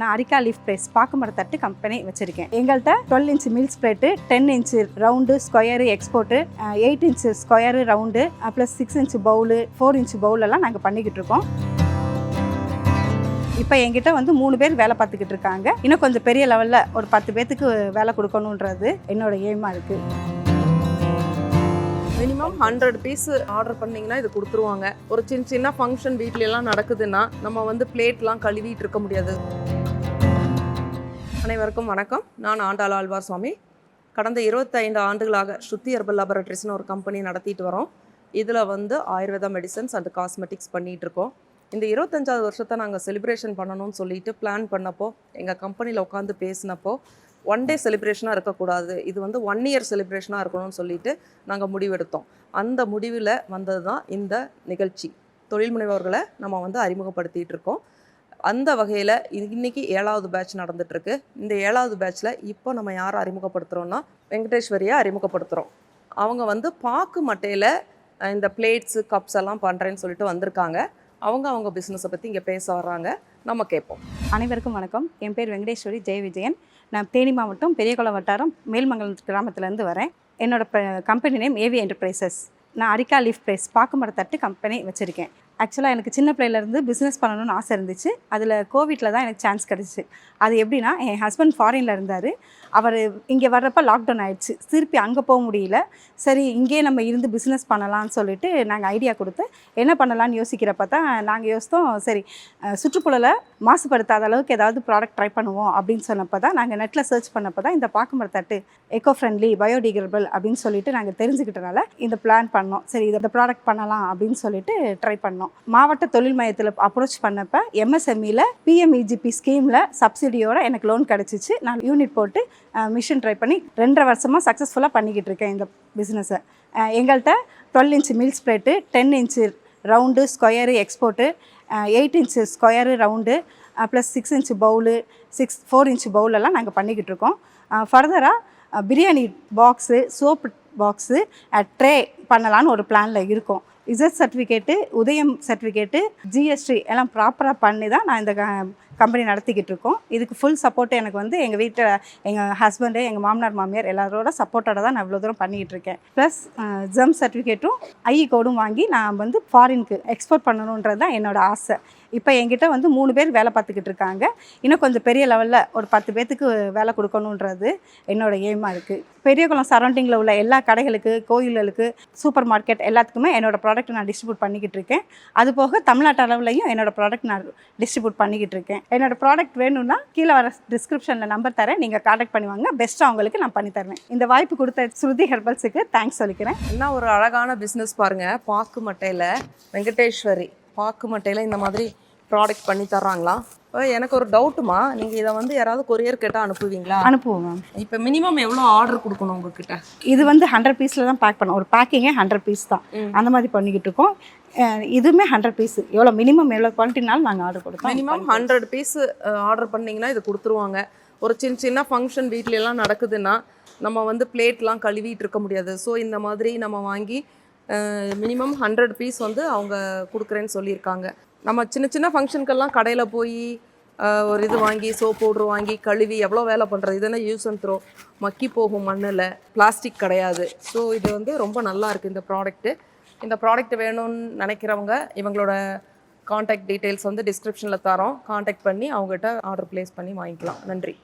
நான் areca leaf price பாக்குமர தட்டு company வச்சிருக்கேன். எங்கள்கிட்ட twelve inch milk spread ten inch round square export eight inch square round plus six inch bowl four inch bowl எல்லாம் நாங்கள் பண்ணிக்கிட்டு இருக்கோம். இப்போ என்கிட்ட வந்து மூணு பேர் வேலை பார்த்துக்கிட்டு இருக்காங்க. இன்னும் கொஞ்சம் பெரிய லெவலில் ஒரு பத்து பேர்த்துக்கு வேலை கொடுக்கணுன்றது என்னோட எய்மாக இருக்குது மினிமம் ஹண்ட்ரட் பீஸ் ஆர்டர் பண்ணிங்கன்னா இது கொடுத்துருவாங்க. ஒரு சின்ன சின்ன ஃபங்க்ஷன் வீட்லலாம் நடக்குதுன்னா நம்ம வந்து பிளேட்லாம் கழுவிட்டு இருக்க முடியாது. அனைவருக்கும் வணக்கம். நான் ஆண்டாள் ஆழ்வார் சுவாமி. கடந்த இருபத்தைந்து ஆண்டுகளாக ஸ்ருதி ஹெர்பல் லேபரட்டரிஸ்னு ஒரு கம்பெனி நடத்திட்டு வரோம். இதில் வந்து ஆயுர்வேதா மெடிசன்ஸ் அண்ட் காஸ்மெட்டிக்ஸ் பண்ணிகிட்ருக்கோம் இருக்கோம். இந்த இருபத்தஞ்சாவது வருஷத்தை நாங்கள் செலிப்ரேஷன் பண்ணணும்னு சொல்லிட்டு பிளான் பண்ணப்போ எங்கள் கம்பெனியில் உட்காந்து பேசினப்போ ஒன் டே செலிப்ரேஷனாக இருக்கக்கூடாது. இது வந்து ஒன் இயர் செலிப்ரேஷனாக இருக்கணும்னு சொல்லிட்டு நாங்கள் முடிவெடுத்தோம். அந்த முடிவில் வந்தது தான் இந்த நிகழ்ச்சி. தொழில் முனைவோர்களை நம்ம வந்து அறிமுகப்படுத்திகிட்டு இருக்கோம். அந்த வகையில் இன்னைக்கு ஏழாவது பேட்ச் நடந்துட்டுருக்கு. இந்த ஏழாவது பேட்ச்சில் இப்போ நம்ம யாரை அறிமுகப்படுத்துகிறோன்னா வெங்கடேஸ்வரியை அறிமுகப்படுத்துகிறோம் அவங்க வந்து பாக்கு மட்டையில் இந்த பிளேட்ஸு கப்ஸ் எல்லாம் பண்ணுறேன்னு சொல்லிட்டு வந்திருக்காங்க. அவங்க அவங்க பிஸ்னஸை பற்றி இங்கே பேச வர்றாங்க. நம்ம கேட்போம் அனைவருக்கும் வணக்கம். என் பேர் வெங்கடேஸ்வரி ஜெய விஜயன் நான் தேனி மாவட்டம் பெரியகுளம் வட்டாரம் மேல்மங்கலம் கிராமத்துலேருந்து வரேன். என்னோட கம்பெனி நேம் ஏவி என்டர்பிரைசஸ் நான் அரிக்கா லீஃப் பிரைஸ் பாக்குமரத்தட்டு கம்பெனி வச்சுருக்கேன். ஆக்சுவலாக எனக்கு சின்ன பிள்ளையிலேருந்து பிஸ்னஸ் பண்ணணும்னு ஆசை இருந்துச்சு. அதில் கோவிட்டில் தான் எனக்கு சான்ஸ் கிடச்சிச்சு. அது எப்படின்னா என் ஹஸ்பண்ட் ஃபாரினில் இருந்தார். அவர் இங்கே வர்றப்போ லாக்டவுன் ஆயிடுச்சு. திருப்பி அங்கே போக முடியல. சரி இங்கேயே நம்ம இருந்து பிஸ்னஸ் பண்ணலாம்னு சொல்லிட்டு நாங்கள் ஐடியா கொடுத்து என்ன பண்ணலான்னு யோசிக்கிறப்ப தான் நாங்கள் யோசித்தோம். சரி சுற்றுப்புழலை மாசுபடுத்தாத அளவுக்கு ஏதாவது ப்ராடக்ட் ட்ரை பண்ணுவோம் அப்படின்னு சொன்னப்போ தான் நாங்கள் நெட்டில் சர்ச் பண்ணப்போ தான் இந்த பாக்குமரத்தட்டு எக்கோ ஃப்ரெண்ட்லி பயோடிகிரபிள் அப்படின்னு சொல்லிட்டு நாங்கள் தெரிஞ்சுக்கிட்டனால இந்த பிளான் பண்ணோம். சரி இந்த ப்ராடக்ட் பண்ணலாம் அப்படின்னு சொல்லிட்டு ட்ரை பண்ணோம். மாவட்ட தொழில் மையத்தில் அப்ரோச் பண்ணப்ப எம்எஸ்எம்இல பிஎம்இஜிபி ஸ்கீமில் சப்சிடியோட எனக்கு லோன் கிடச்சிச்சு. நான் யூனிட் போட்டு மிஷின் ட்ரை பண்ணி ரெண்டரை வருஷமாக சக்ஸஸ்ஃபுல்லாக பண்ணிக்கிட்டு இருக்கேன் இந்த பிஸ்னஸை எங்கள்கிட்ட twelve inch meals plate ten inch round square export eight inch square round plus six inch bowl six four inch பவுலெல்லாம் நாங்கள் பண்ணிக்கிட்டு இருக்கோம். ஃபர்தராக biryani box soap box tray பண்ணலான்னு ஒரு பிளானில் இருக்கோம். Z certificate Udyam certificate GST எல்லாம் ப்ராப்பராக பண்ணி தான் நான் இந்த கம்பெனி நடத்திக்கிட்டு இருக்கோம் இதுக்கு ஃபுல் சப்போர்ட் எனக்கு வந்து எங்கள் வீட்டில் எங்கள் ஹஸ்பண்டு எங்கள் மாமனார் மாமியார் எல்லாரோட சப்போர்ட்டோட தான் நான் இவ்வளோ தூரம் பண்ணிக்கிட்டு இருக்கேன் ப்ளஸ் ஜம் சர்டிஃபிகேட்டும் ஐ கோடும் வாங்கி நான் வந்து ஃபாரினுக்கு எக்ஸ்போர்ட் பண்ணணுன்றது தான் என்னோட ஆசை. இப்போ என்கிட்ட வந்து மூணு பேர் வேலை பார்த்துக்கிட்டு இருக்காங்க இன்னும் கொஞ்சம் பெரிய லெவலில் ஒரு பத்து பேர்த்துக்கு வேலை கொடுக்கணுன்றது என்னோடய எய்மாக இருக்குது பெரியகுளம் சரௌண்டிங்கில் உள்ள எல்லா கடைகளுக்கு கோயில்களுக்கு சூப்பர் மார்க்கெட் எல்லாத்துக்குமே என்னோடய ப்ராடக்ட் நான் டிஸ்ட்ரிபியூட் பண்ணிக்கிட்டு இருக்கேன் அது போக தமிழ்நாட்டு அளவுலையும் என்னோடய ப்ராடக்ட் நான் டிஸ்ட்ரிபியூட் பண்ணிக்கிட்டு இருக்கேன் என்னோட ப்ராடக்ட் வேணும்னா கீழே வர டிஸ்கிரிப்ஷனில் நம்பர் தரேன். நீங்கள் காண்டாக்ட் பண்ணி வாங்க. பெஸ்ட்டாக உங்களுக்கு நான் பண்ணி தருவேன். இந்த வாய்ப்பு கொடுத்த ஸ்ருதி ஹெர்பல்ஸுக்கு தேங்க்ஸ் சொல்லிக்கிறேன். என்ன ஒரு அழகான பிஸ்னஸ் பாருங்கள் பாக்கு மட்டையில் வெங்கடேஸ்வரி பாக்கு மட்டையில் இந்த மாதிரி ப்ராடக்ட் பண்ணி தர்றாங்களா? எனக்கு ஒரு டவுட்டுமா நீங்கள் இதை வந்து யாராவது கொரியர் கேட்டால் அனுப்புவீங்களா? அனுப்புவோம் மேம் இப்போ மினிமம் எவ்வளோ ஆர்டர் கொடுக்கணும் உங்ககிட்ட? இது வந்து ஹண்ட்ரட் பீஸில் தான் பேக் பண்ணோம் ஒரு பேக்கிங்கே ஹண்ட்ரட் பீஸ் தான். அந்த மாதிரி பண்ணிக்கிட்டு இருக்கோம். இதுவுமே ஹண்ட்ரட் பீஸ் எவ்வளோ மினிமம் எவ்வளோ குவாலிட்டினாலும் நாங்கள் ஆர்டர் கொடுத்தோம் மினிமம் ஹண்ட்ரட் பீஸ் ஆர்டர் பண்ணீங்கன்னா இது கொடுத்துருவாங்க. ஒரு சின்ன சின்ன ஃபங்க்ஷன் வீட்ல எல்லாம் நடக்குதுன்னா நம்ம வந்து பிளேட்லாம் கழுவிட்டு இருக்க முடியாது. ஸோ இந்த மாதிரி நம்ம வாங்கி மினிமம் ஹண்ட்ரட் பீஸ் வந்து அவங்க கொடுக்குறேன்னு சொல்லியிருக்காங்க. நம்ம சின்ன சின்ன ஃபங்க்ஷனுக்கெல்லாம் கடையில் போய் ஒரு இது வாங்கி சோப் பவுட்ரு வாங்கி கழுவி எவ்வளோ வேலை பண்ணுறது இதெல்லாம் யூஸ் அண்ட் த்ரோ மக்கி போகும் மண்ணில். பிளாஸ்டிக் கிடையாது. ஸோ இது வந்து ரொம்ப நல்லா இருக்குது இந்த ப்ராடக்ட்டு இந்த ப்ராடக்ட் வேணும்னு நினைக்கிறவங்க இவங்களோட காண்டாக்ட் டீட்டெயில்ஸ் வந்து டிஸ்கிரிப்ஷனில் தரோம். காண்டாக்ட் பண்ணி அவங்ககிட்ட ஆர்டர் ப்ளேஸ் பண்ணி வாங்கிக்கலாம். நன்றி.